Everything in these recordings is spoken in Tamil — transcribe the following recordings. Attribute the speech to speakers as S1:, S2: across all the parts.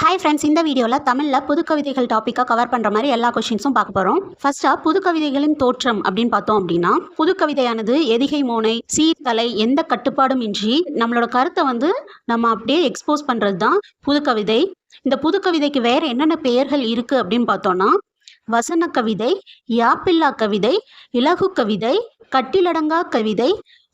S1: ஹாய் ஃப்ரெண்ட்ஸ் இந்த வீடியோவில் தமிழில் புது கவிதைகள் டாப்பிக்காக கவர் பண்ணுற மாதிரி எல்லா கொஷின்ஸும் பார்க்க போகிறோம் ஃபர்ஸ்ட்டாக புது கவிதைகளின் தோற்றம் அப்படின்னு பார்த்தோம் அப்படின்னா புது கவிதையானது எதிகை மோனை சீர்தலை எந்த கட்டுப்பாடும் இன்றி நம்மளோட கருத்தை வந்து நம்ம அப்படியே எக்ஸ்போஸ் பண்ணுறது தான் புது கவிதை இந்த புது கவிதைக்கு வேறு என்னென்ன பெயர்கள் இருக்குது அப்படின்னு பார்த்தோன்னா வசன கவிதை யாப்பில்லா கவிதை இலகு கவிதை கட்டிலடங்கா கவிதை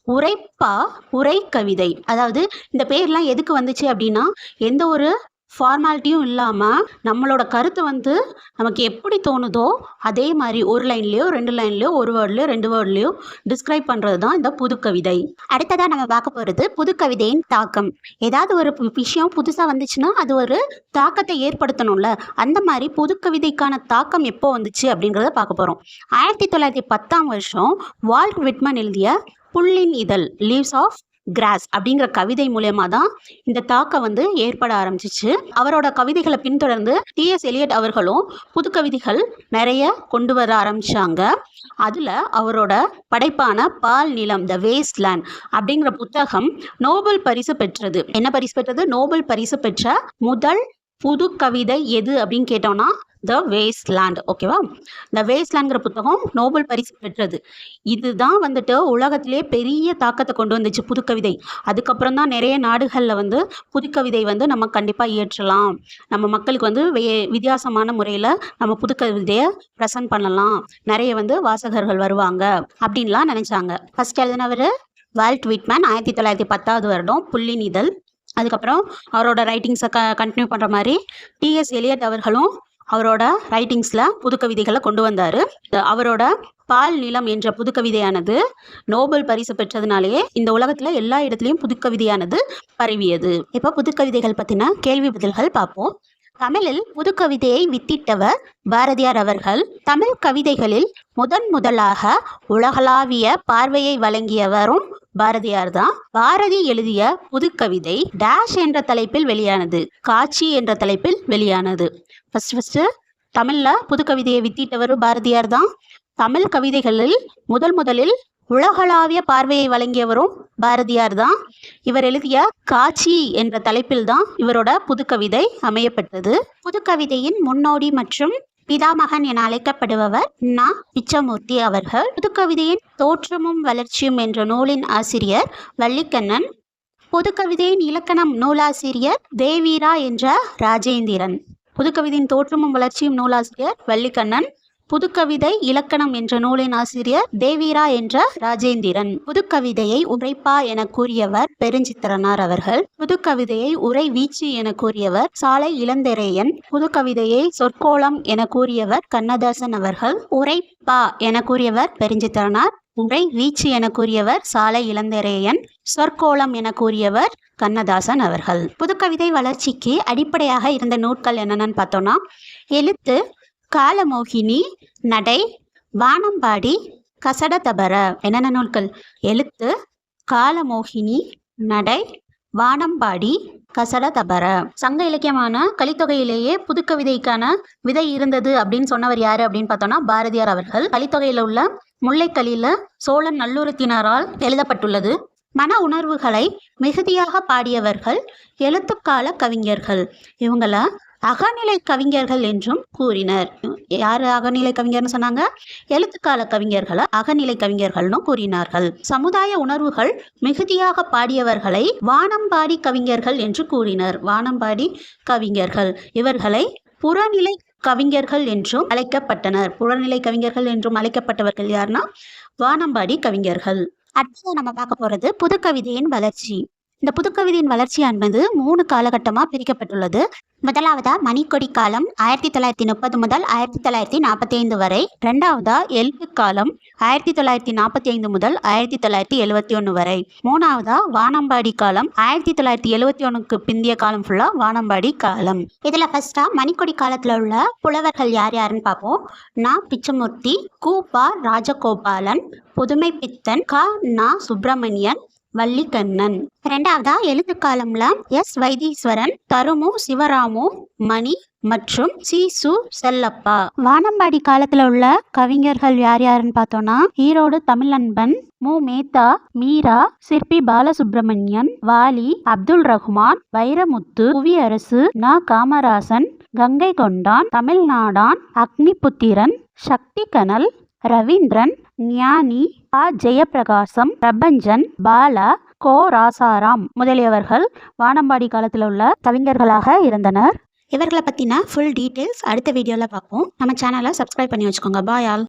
S1: உரைப்பா உரை கவிதை அதாவது இந்த பேர்லாம் எதுக்கு வந்துச்சு அப்படின்னா எந்த ஒரு ஃபார்மாலிட்டியும் இல்லாமல் நம்மளோட கருத்தை வந்து நமக்கு எப்படி தோணுதோ அதே மாதிரி ஒரு லைன்லேயோ ரெண்டு லைன்லேயோ ஒரு வேர்ட்லேயோ ரெண்டு வேர்ட்லேயோ டிஸ்கிரைப் பண்ணுறது தான் இந்த புது கவிதை அடுத்ததாக நம்ம பார்க்க போகிறது புது கவிதையின் தாக்கம். ஏதாவது ஒரு விஷயம் புதுசாக வந்துச்சுன்னா அது ஒரு தாக்கத்தை ஏற்படுத்தணும்ல. அந்த மாதிரி புது கவிதைக்கான தாக்கம் எப்போ வந்துச்சு அப்படிங்கிறத பார்க்க போகிறோம் ஆயிரத்தி தொள்ளாயிரத்தி பத்தாம் வருஷம் வால்ட் விட்மன் எழுதிய புல்லின் இதழ் லீவ்ஸ் ஆஃப் கிராஸ் அப்படிங்கிற கவிதை மூலயமா தான் இந்த தாக்கம் வந்து ஏற்பட ஆரம்பிச்சிச்சு. அவரோட கவிதைகளை பின்தொடர்ந்து டிஎஸ் எலியட் அவர்களும் புது கவிதைகள் நிறைய கொண்டு வர ஆரம்பிச்சாங்க. அதில் அவரோட படைப்பான பால் நிலம் த வேஸ்ட் லேண்ட் அப்படிங்கிற புத்தகம் நோபல் பரிசு பெற்றது. என்ன பரிசு பெற்றது? நோபல் பரிசு பெற்ற முதல் புது கவிதை எது அப்படின்னு கேட்டோம்னா த வேஸ்ட் லேண்ட் ஓகேவா த வேஸ்ட் லேண்ட்ங்கிற புத்தகம் நோபல் பரிசு பெற்றது. இதுதான் வந்துட்டு உலகத்திலே பெரிய தாக்கத்தை கொண்டு வந்துச்சு புதுக்கவிதை. அதுக்கப்புறம் தான் நிறைய நாடுகளில் வந்து புதுக்கவிதை வந்து நம்ம கண்டிப்பாக இயற்றலாம். நம்ம மக்களுக்கு வந்து வித்தியாசமான முறையில் நம்ம புதுக்கவிதையை ப்ரெசன்ட் பண்ணலாம். நிறைய வந்து வாசகர்கள் வருவாங்க அப்படின்லாம் நினச்சாங்க. ஃபஸ்ட் எழுதினவர் வேல்ட் விட்மேன் ஆயிரத்தி தொள்ளாயிரத்தி பத்தாவது வருடம் புள்ளின் அதுக்கப்புறம் அவரோட ரைட்டிங்ஸை க கண்டினியூ பண்ணுற மாதிரி டிஎஸ் எலியட் அவர்களும் அவரோட ரைட்டிங்ஸில் புதுக்கவிதைகளை கொண்டு வந்தார். அவரோட பால் நிலம் என்ற புதுக்கவிதையானது நோபல் பரிசு பெற்றதுனாலேயே இந்த உலகத்தில் எல்லா இடத்துலையும் புதுக்கவிதையானது பரவியது. இப்போ புதுக்கவிதைகள் பற்றின கேள்வி பதில்கள் பார்ப்போம். தமிழில் புதுக்கவிதையை வித்திட்டவர் பாரதியார் அவர்கள். தமிழ் கவிதைகளில் முதன் முதலாக உலகளாவிய பார்வையை வழங்கியவரும் பாரதியார் தான் பாரதி எழுதிய புதுக்கவிதை டேஷ் என்ற தலைப்பில் வெளியானது காட்சி என்ற தலைப்பில் வெளியானது. ஃபர்ஸ்ட் ஃபர்ஸ்ட் தமிழில் புதுக்கவிதையை வித்திட்டவர் பாரதியார் தான் தமிழ் கவிதைகளில் முதல் முதலில் உலகளாவிய பார்வையை வழங்கியவரும் பாரதியார் தான் இவர் எழுதிய காட்சி என்ற தலைப்பில் தான் இவரோட புதுக்கவிதை அமையப்பட்டது. புதுக்கவிதையின் முன்னோடி மற்றும் பிதாமகன் என அழைக்கப்படுபவர் நா. பிச்சமூர்த்தி அவர்கள். புதுக்கவிதையின் தோற்றமும் வளர்ச்சியும் என்ற நூலின் ஆசிரியர் வள்ளிக்கண்ணன். புதுக்கவிதையின் இலக்கணம் நூலாசிரியர் தேவீரா என்ற ராஜேந்திரன். புதுக்கவிதையின் தோற்றமும் வளர்ச்சியும் நூலாசிரியர் வள்ளிக்கண்ணன். புதுக்கவிதை இலக்கணம் என்ற நூலின் ஆசிரியர் தேவீரா என்ற ராஜேந்திரன். புதுக்கவிதையை உரைப்பா என கூறியவர் பெருஞ்சித்திரனார் அவர்கள். புதுக்கவிதையை உரை வீச்சு என கூறியவர் சாலை இளந்தெரையன். புதுக்கவிதையை சொற்கோளம் என கூறியவர் கண்ணதாசன் அவர்கள். உரைப்பா என கூறியவர் பெருஞ்சித்திரனார். உரை வீச்சு என கூறியவர் சாலை இளந்தெரையன். சொற்கோளம் என கூறியவர் கண்ணதாசன் அவர்கள். புதுக்கவிதை வளர்ச்சிக்கு அடிப்படையாக இருந்த நூட்கள் என்னென்னு பார்த்தோம்னா எழுத்து காலமோகினி நடை வானம்பாடி கசடதபர. என்னென்ன நூல்கள்? எழுத்து காலமோகினி நடை வானம்பாடி கசடதபர. சங்க இலக்கியமான கலித்தொகையிலேயே புதுக்கவிதைக்கான விதை இருந்தது அப்படின்னு சொன்னவர் யாரு அப்படின்னு பார்த்தோம்னா பாரதியார் அவர்கள். கலித்தொகையில் உள்ள முல்லைக்கலியில சோழன் நல்லுரத்தினரால் எழுதப்பட்டுள்ளது. மன உணர்வுகளை மிகுதியாக பாடியவர்கள் எழுத்துக்கால கவிஞர்கள். இவங்கள அகநிலை கவிஞர்கள் என்றும் கூறினர். யார் அகநிலை கவிஞர்னு சொன்னாங்க? எழுத்துக்கால கவிஞர்களை அகநிலை கவிஞர்கள்னு கூறினார்கள். சமுதாய உணர்வுகள் மிகுதியாக பாடியவர்களை வானம்பாடி கவிஞர்கள் என்று கூறினர். வானம்பாடி கவிஞர்கள். இவர்களை புறநிலை கவிஞர்கள் என்றும் அழைக்கப்பட்டனர். புறநிலை கவிஞர்கள் என்றும் அழைக்கப்பட்டவர்கள் யாருன்னா வானம்பாடி கவிஞர்கள். அடுத்தது நம்ம பார்க்க போகிறது புதுக்கவிதையின் வளர்ச்சி. இந்த புதுக்கவிதையின் வளர்ச்சி என்பது மூணு காலகட்டமாக பிரிக்கப்பட்டுள்ளது. முதலாவதா மணிக்கொடி காலம் ஆயிரத்தி தொள்ளாயிரத்தி முப்பது முதல் ஆயிரத்தி தொள்ளாயிரத்தி நாற்பத்தி ஐந்து வரை. ரெண்டாவதா எல்பு காலம் ஆயிரத்தி தொள்ளாயிரத்தி நாற்பத்தி ஐந்து முதல் ஆயிரத்தி தொள்ளாயிரத்தி எழுபத்தி ஒன்று வரை. மூணாவதா வானம்பாடி காலம் ஆயிரத்தி தொள்ளாயிரத்தி எழுபத்தி ஒன்றுக்கு பிந்திய காலம் ஃபுல்லாக வானம்பாடி காலம். இதில் ஃபர்ஸ்டா மணிக்கொடி காலத்தில் உள்ள புலவர்கள் யார் யாருன்னு பார்ப்போம் நா. பிச்சமூர்த்தி கு. பா. ராஜகோபாலன் புதுமை பித்தன் க. நா. சுப்பிரமணியன் வள்ளிக்கண்ணன். ரெண்டாவதா எழுத்து காலம்ல எஸ். வைத்தீஸ்வரன் தருமு சிவராமு மணி மற்றும் சீசு செல்லப்பா. வானம்பாடி காலத்துல உள்ள கவிஞர்கள் யார் யாருன்னு பார்த்தோம்னா ஈரோடு தமிழன்பன் மு. மேத்தா மீரா சிற்பி பாலசுப்ரமணியன் வாலி அப்துல் ரஹ்மான் வைரமுத்து புவியரசு நா. காமராசன் கங்கை கொண்டான் தமிழ்நாடான் அக்னிபுத்திரன் சக்தி கனல் ரவீந்திரன் ஞானி ஆ ஜெயப்பிரகாசம் பிரபஞ்சன் பாலா கோ. ராசாராம் முதலியவர்கள் வானம்பாடி காலத்தில் உள்ள கவிஞர்களாக இருந்தனர். இவர்களை பற்றின ஃபுல் டீட்டெயில்ஸ் அடுத்த வீடியோவில் பார்ப்போம். நம்ம சேனலை சப்ஸ்கிரைப் பண்ணி வச்சுக்கோங்க. Bye all